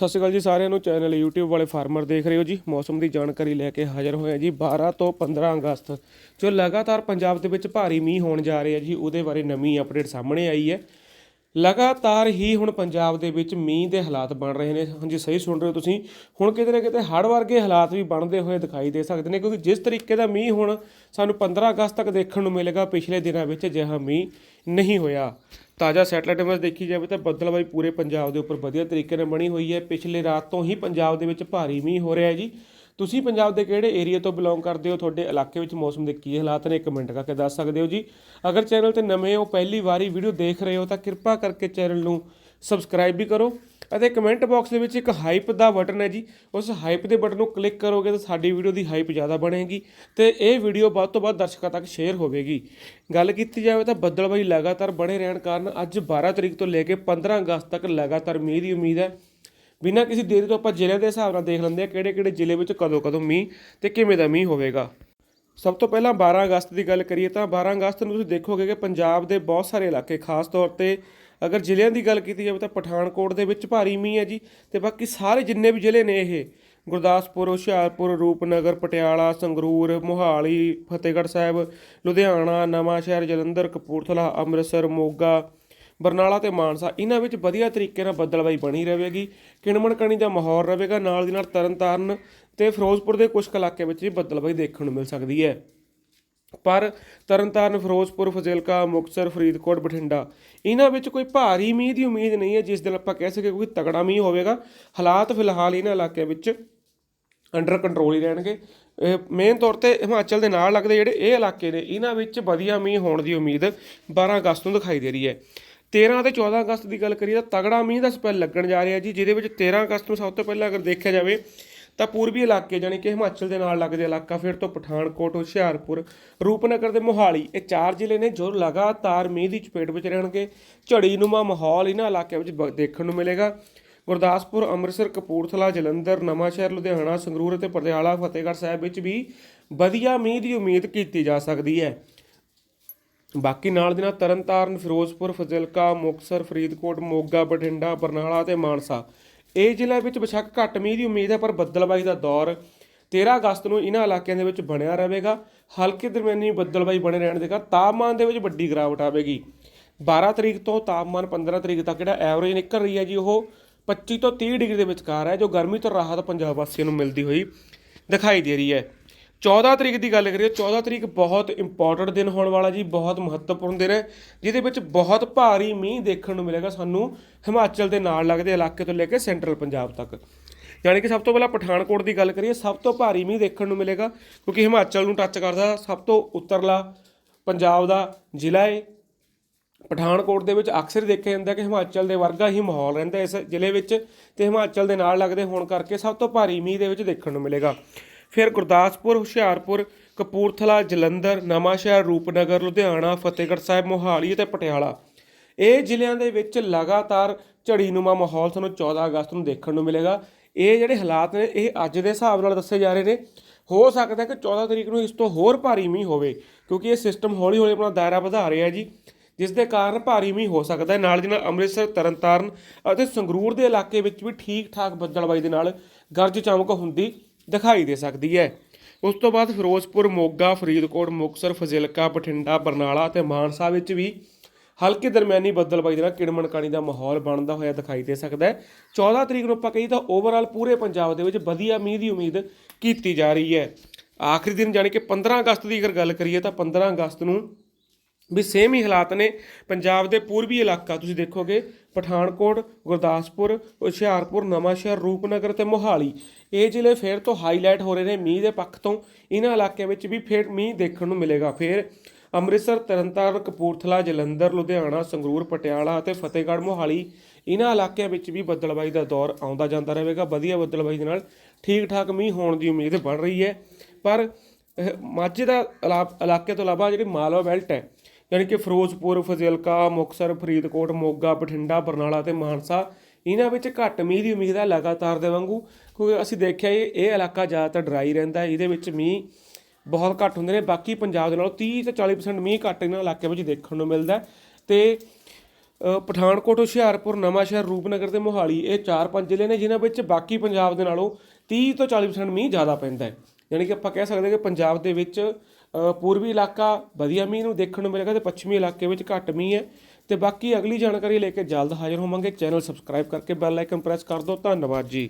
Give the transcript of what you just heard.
ਸਤਿ ਸ਼੍ਰੀ ਅਕਾਲ ਜੀ ਸਾਰਿਆਂ ਨੂੰ। ਚੈਨਲ YouTube ਵਾਲੇ ਫਾਰਮਰ ਦੇਖ ਰਹੇ ਹੋ ਜੀ। ਮੌਸਮ ਦੀ ਜਾਣਕਾਰੀ ਲੈ ਕੇ ਹਾਜ਼ਰ ਹੋਏ ਹਾਂ ਜੀ। 12 ਤੋਂ 15 ਅਗਸਤ, ਜੋ ਲਗਾਤਾਰ ਪੰਜਾਬ ਦੇ ਵਿੱਚ ਭਾਰੀ ਮੀਂਹ ਹੋਣ ਜਾ ਰਹੇ ਆ ਜੀ, ਉਹਦੇ ਬਾਰੇ ਨਵੀਂ ਅਪਡੇਟ ਸਾਹਮਣੇ ਆਈ ਹੈ। ਲਗਾਤਾਰ ਹੀ ਹੁਣ ਪੰਜਾਬ ਦੇ ਵਿੱਚ ਮੀਂਹ ਦੇ ਹਾਲਾਤ ਬਣ ਰਹੇ ਨੇ। ਹਾਂਜੀ, ਸਹੀ ਸੁਣ ਰਹੇ ਹੋ ਤੁਸੀਂ। ਹੁਣ ਕਿਤੇ ਨਾ ਕਿਤੇ ਹੜ੍ਹ ਵਰਗੇ ਹਾਲਾਤ ਵੀ ਬਣਦੇ ਹੋਏ ਦਿਖਾਈ ਦੇ ਸਕਦੇ ਨੇ, ਕਿਉਂਕਿ ਜਿਸ ਤਰੀਕੇ ਦਾ ਮੀਂਹ ਹੁਣ ਸਾਨੂੰ 15 ਅਗਸਤ ਤੱਕ ਦੇਖਣ ਨੂੰ ਮਿਲੇਗਾ, ਪਿਛਲੇ ਦਿਨਾਂ ਵਿੱਚ ਅਜਿਹਾ ਮੀਂਹ ਨਹੀਂ ਹੋਇਆ। ਤਾਜ਼ਾ ਸੈਟਲਾਈਟ ਇਮੇਜ ਦੇਖੀ ਜਾਵੇ ਤਾਂ ਬੱਦਲਬਾਈ ਪੂਰੇ ਪੰਜਾਬ ਦੇ ਉੱਪਰ ਵਧੀਆ ਤਰੀਕੇ ਨਾਲ ਬਣੀ ਹੋਈ ਹੈ। ਪਿਛਲੇ ਰਾਤ ਤੋਂ ਹੀ ਪੰਜਾਬ ਦੇ ਵਿੱਚ ਭਾਰੀ ਮੀਂਹ ਹੋ ਰਿਹਾ ਹੈ ਜੀ। ਤੁਸੀਂ ਪੰਜਾਬ ਦੇ ਕਿਹੜੇ ਏਰੀਆ ਤੋਂ ਬਿਲੋਂਗ ਕਰਦੇ ਹੋ? ਤੁਹਾਡੇ ਇਲਾਕੇ ਵਿੱਚ ਮੌਸਮ ਦੇ ਕੀ ਹਾਲਾਤ ਨੇ? ਕਮੈਂਟ ਕਰਕੇ ਦੱਸ ਸਕਦੇ ਹੋ ਜੀ। ਅਗਰ ਚੈਨਲ ਤੇ ਨਵੇਂ ਹੋ, ਪਹਿਲੀ ਵਾਰੀ ਵੀਡੀਓ ਦੇਖ ਰਹੇ ਹੋ, ਤਾਂ ਕਿਰਪਾ ਕਰਕੇ ਚੈਨਲ ਨੂੰ ਸਬਸਕ੍ਰਾਈਬ ਵੀ ਕਰੋ ਅਤੇ ਕਮੈਂਟ ਬਾਕਸ ਦੇ ਵਿੱਚ ਇੱਕ ਹਾਈਪ ਦਾ ਬਟਨ ਹੈ ਜੀ। ਉਸ ਹਾਈਪ ਦੇ ਬਟਨ ਨੂੰ ਕਲਿੱਕ ਕਰੋਗੇ ਤਾਂ ਸਾਡੀ ਵੀਡੀਓ ਦੀ ਹਾਈਪ ਜ਼ਿਆਦਾ ਬਣੇਗੀ ਤੇ ਇਹ ਵੀਡੀਓ ਵੱਧ ਤੋਂ ਵੱਧ ਦਰਸ਼ਕਾਂ ਤੱਕ ਸ਼ੇਅਰ ਹੋਵੇਗੀ। ਗੱਲ ਕੀਤੀ ਜਾਵੇ ਤਾਂ ਬੱਦਲਬਾਈ ਲਗਾਤਾਰ ਬਣੇ ਰਹਿਣ ਕਾਰਨ ਅੱਜ 12 ਤਰੀਕ ਤੋਂ ਲੈ ਕੇ 15 ਅਗਸਤ ਤੱਕ ਲਗਾਤਾਰ ਮੀਂਹ ਦੀ ਉਮੀਦ ਹੈ। ਬਿਨਾਂ ਕਿਸੇ ਦੇਰੀ ਤੋਂ ਆਪਾਂ ਜ਼ਿਲ੍ਹਿਆਂ ਦੇ ਹਿਸਾਬ ਨਾਲ ਦੇਖ ਲੈਂਦੇ ਆ ਕਿਹੜੇ ਕਿਹੜੇ ਜ਼ਿਲ੍ਹੇ ਵਿੱਚ ਕਦੋਂ ਕਦੋਂ ਮੀਂਹ ਤੇ ਕਿਵੇਂ ਦਾ ਮੀਂਹ ਹੋਵੇਗਾ। ਸਭ ਤੋਂ ਪਹਿਲਾਂ 12 ਅਗਸਤ ਦੀ ਗੱਲ ਕਰੀਏ ਤਾਂ 12 ਅਗਸਤ ਨੂੰ ਤੁਸੀਂ ਦੇਖੋਗੇ ਕਿ ਪੰਜਾਬ ਦੇ ਬਹੁਤ ਸਾਰੇ ਇਲਾਕੇ, ਖਾਸ ਤੌਰ ਤੇ ਅਗਰ ਜ਼ਿਲ੍ਹਿਆਂ ਦੀ ਗੱਲ ਕੀਤੀ ਜਾਵੇ ਤਾਂ ਪਠਾਨਕੋਟ ਦੇ ਵਿੱਚ ਭਾਰੀ ਮੀਂਹ ਹੈ ਜੀ ਤੇ ਬਾਕੀ ਸਾਰੇ ਜਿੰਨੇ ਵੀ ਜ਼ਿਲ੍ਹੇ ਨੇ ਇਹ, ਗੁਰਦਾਸਪੁਰ, ਹੁਸ਼ਿਆਰਪੁਰ, ਰੂਪਨਗਰ, ਪਟਿਆਲਾ, ਸੰਗਰੂਰ, ਮੋਹਾਲੀ, ਫਤਿਹਗੜ੍ਹ ਸਾਹਿਬ, ਲੁਧਿਆਣਾ, ਨਵਾਂਸ਼ਹਿਰ, ਜਲੰਧਰ, ਕਪੂਰਥਲਾ, ਅੰਮ੍ਰਿਤਸਰ, ਮੋਗਾ ਬਰਨਾਲਾ ਤੇ ਮਾਨਸਾ, ਇਹਨਾਂ ਵਿੱਚ ਵਧੀਆ ਤਰੀਕੇ ਨਾਲ ਬੱਦਲਬਾਈ ਬਣੀ ਰਹੇਗੀ। ਕਿਣਮਣ ਕਣੀ ਦਾ ਮਾਹੌਲ ਰਹੇਗਾ, ਨਾਲ ਦੀ ਨਾਲ ਤਰਨਤਾਰਨ ਤੇ ਫਿਰੋਜ਼ਪੁਰ ਦੇ ਕੁਝ ਕੁ ਇਲਾਕੇ ਵਿੱਚ ਵੀ ਬੱਦਲਬਾਈ ਦੇਖਣ ਨੂੰ ਮਿਲ ਸਕਦੀ ਹੈ। ਪਰ ਤਰਨਤਾਰਨ, ਫਿਰੋਜ਼ਪੁਰ, ਫਜ਼ਿਲਕਾ, ਮੁਕਤਸਰ, ਫਰੀਦਕੋਟ, ਬਠਿੰਡਾ, ਇਹਨਾਂ ਵਿੱਚ ਕੋਈ ਭਾਰੀ ਮੀਂਹ ਦੀ ਉਮੀਦ ਨਹੀਂ ਹੈ, ਜਿਸ ਦਿਨ ਆਪਾਂ ਕਹਿ ਸਕੀਏ ਕੋਈ ਤਗੜਾ ਮੀਂਹ ਹੋਵੇਗਾ। ਹਾਲਾਤ ਫਿਲਹਾਲ ਇਹਨਾਂ ਇਲਾਕਿਆਂ ਵਿੱਚ ਅੰਡਰ ਕੰਟਰੋਲ ਹੀ ਰਹਿਣਗੇ। ਮੇਨ ਤੌਰ ਤੇ ਹਿਮਾਚਲ ਦੇ ਨਾਲ ਲੱਗਦੇ ਜਿਹੜੇ ਇਹ ਇਲਾਕੇ ਨੇ, ਇਹਨਾਂ ਵਿੱਚ ਵਧੀਆ ਮੀਂਹ ਹੋਣ ਦੀ ਉਮੀਦ 12 ਅਗਸਤ ਨੂੰ ਦਿਖਾਈ ਦੇ ਰਹੀ ਹੈ। 13 ਤੇ 14 ਅਗਸਤ ਦੀ ਗੱਲ ਕਰੀਏ ਤਾਂ ਤਗੜਾ ਮੀਂਹ ਦਾ ਸਪੈਲ ਲੱਗਣ ਜਾ ਰਿਹਾ ਜੀ, ਜਿਹਦੇ ਵਿੱਚ 13 ਅਗਸਤ ਨੂੰ ਸਭ ਤੋਂ ਪਹਿਲਾਂ ਅਗਰ ਦੇਖਿਆ ਜਾਵੇ ਤਾਂ ਪੂਰਬੀ ਇਲਾਕੇ ਜਾਨੀ ਕਿ ਹਿਮਾਚਲ ਦੇ ਨਾਲ ਲੱਗਦੇ ਇਲਾਕਾ, ਫਿਰ ਤੋਂ ਪਠਾਨਕੋਟ, ਹੁਸ਼ਿਆਰਪੁਰ, ਰੂਪਨਗਰ ਤੇ ਮੋਹਾਲੀ, ਇਹ ਚਾਰ ਜ਼ਿਲ੍ਹੇ ਨੇ ਜੋ ਲਗਾਤਾਰ ਮੀਂਹ ਦੀ ਚਪੇਟ ਵਿੱਚ ਰਹਿਣਗੇ। ਝੜੀਨੁਮਾ ਮਾਹੌਲ ਇਹਨਾਂ ਇਲਾਕਿਆਂ ਵਿੱਚ ਬ- ਦੇਖਣ ਨੂੰ ਮਿਲੇਗਾ। ਗੁਰਦਾਸਪੁਰ, ਅੰਮ੍ਰਿਤਸਰ, ਕਪੂਰਥਲਾ, ਜਲੰਧਰ, ਨਵਾਂਸ਼ਹਿਰ, ਲੁਧਿਆਣਾ, ਸੰਗਰੂਰ ਅਤੇ ਪਟਿਆਲਾ, ਫਤਿਹਗੜ੍ਹ ਸਾਹਿਬ ਵਿੱਚ ਵੀ ਵਧੀਆ ਮੀਂਹ ਦੀ ਉਮੀਦ ਕੀਤੀ ਜਾ ਸਕਦੀ ਹੈ। ਬਾਕੀ ਨਾਲ ਦੀ ਨਾਲ ਤਰਨਤਾਰਨ, ਫਿਰੋਜ਼ਪੁਰ, ਫਜ਼ਿਲਕਾ, ਮੁਕਤਸਰ, ਫਰੀਦਕੋਟ, ਮੋਗਾ, ਬਠਿੰਡਾ, ਬਰਨਾਲਾ ਤੇ ਮਾਨਸਾ। ਇਹ ਜ਼ਿਲ੍ਹੇ ਵਿੱਚ ਬੇਸ਼ੱਕ ਘੱਟ ਮੀਂਹ ਦੀ ਉਮੀਦ ਹੈ, ਪਰ ਬੱਦਲਬਾਈ ਦਾ ਦੌਰ 13 ਅਗਸਤ ਨੂੰ ਇਹਨਾਂ ਇਲਾਕਿਆਂ ਦੇ ਵਿੱਚ ਬਣਿਆ ਰਹੇਗਾ। ਹਲਕੇ ਦਰਮਿਆਨੀ ਬੱਦਲਬਾਈ ਬਣੇ ਰਹਿਣ ਦੇ ਕਾਰਨ ਤਾਪਮਾਨ ਦੇ ਵਿੱਚ ਵੱਡੀ ਗਿਰਾਵਟ ਆਵੇਗੀ। 12 ਤਰੀਕ ਤੋਂ ਤਾਪਮਾਨ 15 ਤਰੀਕ ਤੱਕ ਜਿਹੜਾ ਐਵਰੇਜ ਨਿਕਲ ਰਹੀ ਹੈ ਜੀ, ਉਹ 25 ਤੋਂ 30 ਡਿਗਰੀ ਦੇ ਵਿਚਕਾਰ ਹੈ, ਜੋ ਗਰਮੀ ਤੋਂ ਰਾਹਤ ਪੰਜਾਬ ਵਾਸੀਆਂ ਨੂੰ ਮਿਲਦੀ ਹੋਈ ਦਿਖਾਈ ਦੇ ਰਹੀ ਹੈ। 14 ਤਰੀਕ ਦੀ ਗੱਲ ਕਰੀਏ 14 ਤਰੀਕ ਬਹੁਤ ਇੰਪੋਰਟੈਂਟ ਦਿਨ ਹੋਣ ਵਾਲਾ ਜੀ, ਬਹੁਤ ਮਹੱਤਵਪੂਰਨ ਦਿਨ ਹੈ, ਜਿਹਦੇ ਵਿੱਚ ਬਹੁਤ ਭਾਰੀ ਮੀਂਹ ਦੇਖਣ ਨੂੰ ਮਿਲੇਗਾ ਸਾਨੂੰ ਹਿਮਾਚਲ ਦੇ ਨਾਲ ਲੱਗਦੇ ਇਲਾਕੇ ਤੋਂ ਲੈ ਕੇ ਸੈਂਟਰਲ ਪੰਜਾਬ ਤੱਕ। ਯਾਨੀ ਕਿ ਸਭ ਤੋਂ ਪਹਿਲਾਂ ਪਠਾਨਕੋਟ ਦੀ ਗੱਲ ਕਰੀਏ, ਸਭ ਤੋਂ ਭਾਰੀ ਮੀਂਹ ਦੇਖਣ ਨੂੰ ਮਿਲੇਗਾ, ਕਿਉਂਕਿ ਹਿਮਾਚਲ ਨੂੰ ਟੱਚ ਕਰਦਾ ਸਭ ਤੋਂ ਉੱਤਰਲਾ ਪੰਜਾਬ ਦਾ ਜ਼ਿਲ੍ਹਾ ਹੈ। ਪਠਾਨਕੋਟ ਦੇ ਵਿੱਚ ਅਕਸਰ ਦੇਖਿਆ ਜਾਂਦਾ ਕਿ ਹਿਮਾਚਲ ਦੇ ਵਰਗਾ ਹੀ ਮਾਹੌਲ ਰਹਿੰਦਾ ਇਸ ਜ਼ਿਲ੍ਹੇ ਵਿੱਚ ਤੇ ਹਿਮਾਚਲ ਦੇ ਨਾਲ ਲੱਗਦੇ ਹੋਣ ਕਰਕੇ ਸਭ ਤੋਂ ਭਾਰੀ ਮੀਂਹ ਦੇ ਵਿੱਚ ਦੇਖਣ ਨੂੰ ਮਿਲੇਗਾ। ਫਿਰ ਗੁਰਦਾਸਪੁਰ, ਹੁਸ਼ਿਆਰਪੁਰ, ਕਪੂਰਥਲਾ, ਜਲੰਧਰ, ਨਵਾਂਸ਼ਹਿਰ, ਰੂਪਨਗਰ, ਲੁਧਿਆਣਾ, ਫਤਿਹਗੜ੍ਹ ਸਾਹਿਬ, ਮੋਹਾਲੀ ਅਤੇ ਪਟਿਆਲਾ। ਇਹ ਜ਼ਿਲ੍ਹਿਆਂ ਦੇ ਵਿੱਚ ਲਗਾਤਾਰ ਝੜੀਨੁਮਾ ਮਾਹੌਲ ਤੁਹਾਨੂੰ 14 ਅਗਸਤ ਨੂੰ ਦੇਖਣ ਨੂੰ ਮਿਲੇਗਾ। ਇਹ ਜਿਹੜੇ ਹਾਲਾਤ ਨੇ, ਇਹ ਅੱਜ ਦੇ ਹਿਸਾਬ ਨਾਲ ਦੱਸੇ ਜਾ ਰਹੇ ਨੇ। ਹੋ ਸਕਦਾ ਕਿ 14 ਤਰੀਕ ਨੂੰ ਇਸ ਤੋਂ ਹੋਰ ਭਾਰੀ ਮੀਂਹ ਹੋਵੇ, ਕਿਉਂਕਿ ਇਹ ਸਿਸਟਮ ਹੌਲੀ ਹੌਲੀ ਆਪਣਾ ਦਾਇਰਾ ਵਧਾ ਰਿਹਾ ਜੀ, ਜਿਸ ਦੇ ਕਾਰਨ ਭਾਰੀ ਮੀਂਹ ਹੋ ਸਕਦਾ ਹੈ। ਨਾਲ ਦੀ ਨਾਲ ਅੰਮ੍ਰਿਤਸਰ, ਤਰਨਤਾਰਨ ਅਤੇ ਸੰਗਰੂਰ ਦੇ ਇਲਾਕੇ ਵਿੱਚ ਵੀ ਠੀਕ ਠਾਕ ਬੱਦਲਬਾਈ ਦੇ ਨਾਲ ਗਰਜ ਚਮਕ ਹੁੰਦੀ ਦਿਖਾਈ ਦੇ ਸਕਦੀ ਹੈ। ਉਸ ਤੋਂ ਬਾਅਦ ਫਿਰੋਜ਼ਪੁਰ, ਮੋਗਾ, ਫਰੀਦਕੋਟ, ਮੁਕਤਸਰ, ਫਜ਼ਿਲਕਾ, ਬਠਿੰਡਾ, ਬਰਨਾਲਾ ਤੇ ਮਾਨਸਾ ਵਿੱਚ ਵੀ ਹਲਕੀ ਦਰਮਿਆਨੀ ਬੱਦਲਬਾਈ ਦੇ ਨਾਲ ਕਿਣਮਣ ਕਾਣੀ ਦਾ ਮਾਹੌਲ ਬਣਦਾ ਹੋਇਆ ਦਿਖਾਈ ਦੇ ਸਕਦਾ ਹੈ। 14 ਤਰੀਕ ਨੂੰ ਆਪਾਂ ਕਹੀ ਤਾਂ ਓਵਰਆਲ ਪੂਰੇ ਪੰਜਾਬ ਦੇ ਵਿੱਚ ਵਧੀਆ ਮੀਂਹ ਦੀ ਉਮੀਦ ਕੀਤੀ ਜਾ ਰਹੀ ਹੈ। ਆਖਰੀ ਦਿਨ ਜਾਣੀ ਕਿ 15 ਅਗਸਤ ਦੀ ਅਗਰ ਗੱਲ ਕਰੀਏ ਤਾਂ 15 ਅਗਸਤ ਨੂੰ ਵੀ ਸੇਮ ਹੀ ਹਾਲਾਤ ਨੇ ਪੰਜਾਬ ਦੇ ਪੂਰਬੀ ਇਲਾਕਾ, ਤੁਸੀਂ ਦੇਖੋਗੇ ਪਠਾਨਕੋਟ, ਗੁਰਦਾਸਪੁਰ, ਹੁਸ਼ਿਆਰਪੁਰ, ਨਵਾਂਸ਼ਹਿਰ, ਰੂਪਨਗਰ ਤੇ ਮੋਹਾਲੀ। ਇਹ ਜ਼ਿਲ੍ਹੇ ਫੇਰ ਤੋਂ ਹਾਈਲਾਈਟ ਹੋ ਰਹੇ ਨੇ ਮੀਂਹ ਦੇ ਪੱਖ ਤੋਂ। ਇਹਨਾਂ ਇਲਾਕਿਆਂ ਵਿੱਚ ਵੀ ਫੇਰ ਮੀਂਹ ਦੇਖਣ ਨੂੰ ਮਿਲੇਗਾ। ਫੇਰ ਅੰਮ੍ਰਿਤਸਰ, ਤਰਨਤਾਰਨ, ਕਪੂਰਥਲਾ, ਜਲੰਧਰ, ਲੁਧਿਆਣਾ, ਸੰਗਰੂਰ, ਪਟਿਆਲਾ ਅਤੇ ਫਤਿਹਗੜ੍ਹ, ਮੋਹਾਲੀ ਇਹਨਾਂ ਇਲਾਕਿਆਂ ਵਿੱਚ ਵੀ ਬੱਦਲਬਾਈ ਦਾ ਦੌਰ ਆਉਂਦਾ ਜਾਂਦਾ ਰਹੇਗਾ। ਵਧੀਆ ਬੱਦਲਬਾਈ ਦੇ ਨਾਲ ਠੀਕ ਠਾਕ ਮੀਂਹ ਹੋਣ ਦੀ ਉਮੀਦ ਬਣ ਰਹੀ ਹੈ। ਪਰ ਮਾਝੇ ਦਾ ਇਲਾ- ਇਲਾਕੇ ਤੋਂ ਇਲਾਵਾ ਜਿਹੜੀ ਮਾਲਵਾ ਬੈਲਟ ਹੈ ਯਾਨੀ ਕਿ ਫਿਰੋਜ਼ਪੁਰ, ਫਜ਼ਿਲਕਾ, ਮੁਕਤਸਰ, ਫਰੀਦਕੋਟ, ਮੋਗਾ, ਬਠਿੰਡਾ, ਬਰਨਾਲਾ ਤੇ ਮਾਨਸਾ, ਇਹਨਾਂ ਵਿੱਚ ਘੱਟ ਮੀਂਹ ਦੀ ਉਮੀਦ ਹੈ ਲਗਾਤਾਰ ਦੇ ਵਾਂਗੂ, ਕਿਉਂਕਿ ਅਸੀਂ ਦੇਖਿਆ ਇਹ ਇਹ ਇਲਾਕਾ ਜ਼ਿਆਦਾਤਰ ਡਰਾਈ ਰਹਿੰਦਾ ਇਹਦੇ ਵਿੱਚ ਮੀਂਹ ਬਹੁਤ ਘੱਟ ਹੁੰਦੇ ਨੇ, ਬਾਕੀ ਪੰਜਾਬ ਦੇ ਨਾਲੋਂ 30 ਤੋਂ 40% ਮੀਂਹ ਘੱਟ ਇਹਨਾਂ ਇਲਾਕਿਆਂ ਵਿੱਚ ਦੇਖਣ ਨੂੰ ਮਿਲਦਾ ਹੈ। ਤੇ ਪਠਾਨਕੋਟ, ਹੁਸ਼ਿਆਰਪੁਰ, ਨਵਾਂਸ਼ਹਿਰ, ਰੂਪਨਗਰ ਤੇ ਮੋਹਾਲੀ, ਇਹ ਚਾਰ ਪੰਜ ਜ਼ਿਲ੍ਹੇ ਨੇ, ਜਿਨ੍ਹਾਂ ਵਿੱਚ ਬਾਕੀ ਪੰਜਾਬ ਦੇ ਨਾਲੋਂ 30 ਤੋਂ 40% ਮੀਂਹ ਜ਼ਿਆਦਾ ਪੈਂਦਾ ਹੈ। ਯਾਨੀ ਕਿ ਆਪਾਂ ਕਹਿ ਸਕਦੇ ਹਾਂ ਕਿ ਪੰਜਾਬ ਦੇ ਵਿੱਚ ਪੂਰਬੀ ਇਲਾਕਾ ਵਧੀਆ ਮੀਂਹ ਨੂੰ ਦੇਖਣ ਨੂੰ ਮਿਲੇਗਾ ਤੇ ਪੱਛਮੀ ਇਲਾਕੇ ਵਿੱਚ ਘੱਟ ਮੀਂਹ ਹੈ। ਤੇ ਬਾਕੀ ਅਗਲੀ ਜਾਣਕਾਰੀ ਲੈ ਕੇ ਜਲਦ ਹਾਜ਼ਰ ਹੋਵਾਂਗੇ। ਚੈਨਲ ਸਬਸਕ੍ਰਾਈਬ ਕਰਕੇ ਬੈਲ ਆਈਕਨ ਪ੍ਰੈਸ ਕਰ ਦਿਓ। ਧੰਨਵਾਦ ਜੀ।